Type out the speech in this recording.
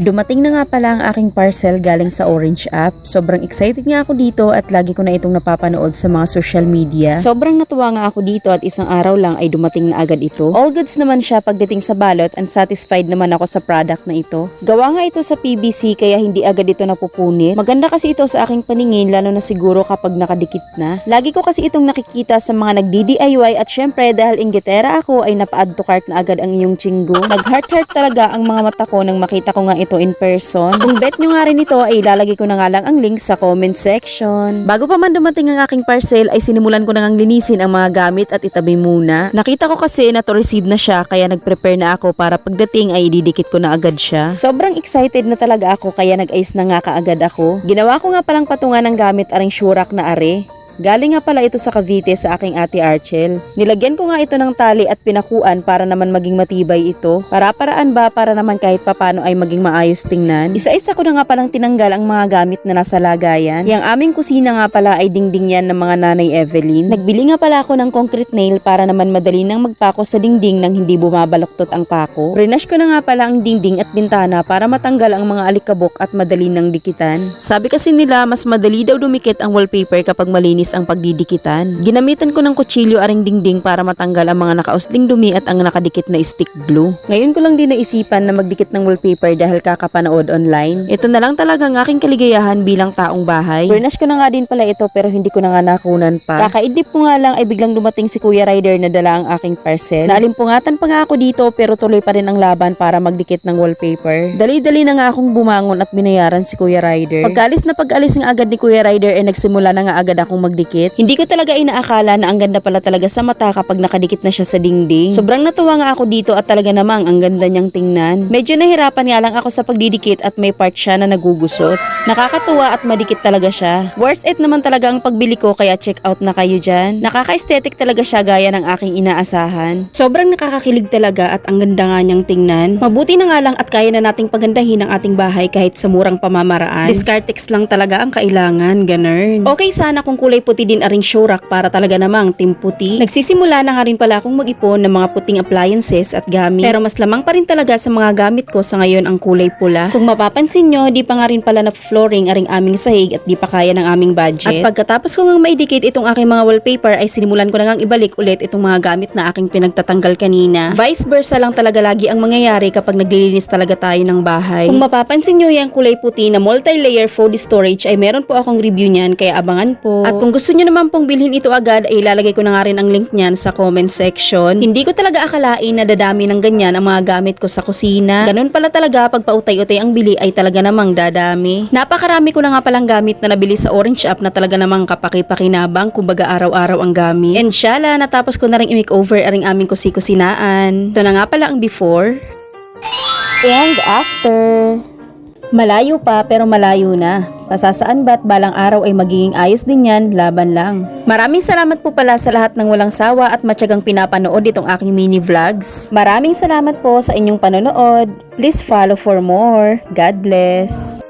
Dumating na nga pala ang aking parcel galing sa Orange app. Sobrang excited nga ako dito at lagi ko na itong napapanood sa mga social media. Sobrang natuwa nga ako dito at isang araw lang ay dumating na agad ito. All goods naman siya pagdating sa balot and satisfied naman ako sa product na ito. Gawa nga ito sa PVC kaya hindi agad ito napupunit. Maganda kasi ito sa aking paningin lalo na siguro kapag nakadikit na. Lagi ko kasi itong nakikita sa mga nagdi-DIY at syempre dahil inggitera ako ay napa-add to cart na agad ang iyong chinggo. Nag-heart-heart talaga ang mga mata ko nang makita ko nga ito in person. Kung bet nyo nga rin ito ay ilalagay ko na nga lang ang link sa comment section. Bago pa man dumating ang aking parcel ay sinimulan ko na ngang linisin ang mga gamit at itabi muna. Nakita ko kasi na to receive na siya kaya nag-prepare na ako para pagdating ay ididikit ko na agad siya. Sobrang excited na talaga ako kaya nag-ayos na nga kaagad ako. Ginawa ko nga palang patungan ng gamit aring shurak na are. Galing nga pala ito sa Cavite sa aking ate Archel. Nilagyan ko nga ito ng tali at pinakuan para naman maging matibay ito. Para-paraan ba para naman kahit papano ay maging maayos tingnan. Isa-isa ko na nga palang tinanggal ang mga gamit na nasa lagayan. Yang aming kusina nga pala ay dingding yan ng mga nanay Evelyn. Nagbili nga pala ako ng concrete nail para naman madali nang magpako sa dingding nang hindi bumabaloktot ang pako. Renash ko na nga pala ang dingding at bintana para matanggal ang mga alikabok at madali nang dikitan. Sabi kasi nila mas madali daw dumikit ang wallpaper kapag malinis ang pagdidikitan. Ginamitan ko ng kutsilyo aring dingding para matanggal ang mga nakausling dumi at ang nakadikit na stick glue. Ngayon ko lang din naisipan na magdikit ng wallpaper dahil kakapanood online. Ito na lang talaga ang aking kaligayahan bilang taong bahay. Furnash ko na nga din pala ito pero hindi ko na nga nakunan pa. Kakaidip ko nga lang ay biglang dumating si Kuya Ryder na dala ang aking parcel. Naalimpungatan pa nga ako dito pero tuloy pa rin ang laban para magdikit ng wallpaper. Dali-dali na nga akong bumangon at binayaran si Kuya Ryder. Pagkalis na pag-alis ng agad ni Kuya Ryder ay nagsimula na nga agad akong magdikit. Hindi ko talaga inaakala na ang ganda pala talaga sa mata kapag nakadikit na siya sa dingding. Sobrang natuwa nga ako dito at talaga namang ang ganda niyang tingnan. Medyo nahirapan nga lang ako sa pagdidikit at may part siya na nagugusot. Nakakatuwa at madikit talaga siya. Worth it naman talaga ang pagbili ko kaya check out na kayo dyan. Nakaka-aesthetic talaga siya gaya ng aking inaasahan. Sobrang nakakakilig talaga at ang ganda nga niyang tingnan. Mabuti na nga lang at kaya na nating pagandahin ang ating bahay kahit sa murang pamamaraan. Discartex lang talaga ang kailangan, ganern. Okay sana kung kulay puti din aring shurak para talaga namang team puti. Nagsisimula na nga rin pala akong mag-ipon ng mga puting appliances at gamit. Pero mas lamang pa rin talaga sa mga gamit ko sa ngayon ang kulay pula. Kung mapapansin nyo, di pa nga rin pala na flooring aring aming sahig at di pa kaya ng aming budget. At pagkatapos ko nga maidikit itong aking mga wallpaper ay sinimulan ko na ngang ibalik ulit itong mga gamit na aking pinagtatanggal kanina. Vice versa lang talaga lagi ang mangyayari kapag naglilinis talaga tayo ng bahay. Kung mapapansin nyo yung kulay puti na multi-layer food storage ay meron po akong review niyan kaya abangan po. At kung gusto nyo naman pong bilhin ito agad ay ilalagay ko na nga rin ang link niyan sa comment section. Hindi ko talaga akalain na dadami ng ganyan ang mga gamit ko sa kusina. Ganun pala talaga pag pautay-utay ang bili ay talaga namang dadami. Napakarami ko na nga palang gamit na nabili sa Orange app na talaga namang kapaki-pakinabang kumbaga araw-araw ang gamit. And syala, natapos ko na rin i-makeover aring aming kusi-kusinaan. Ito na nga pala ang before. And after. Malayo pa pero malayo na. Pasasaan ba't balang araw ay magiging ayos din yan, laban lang. Maraming salamat po pala sa lahat ng walang sawa at matyagang pinapanood itong aking mini vlogs. Maraming salamat po sa inyong panonood. Please follow for more. God bless.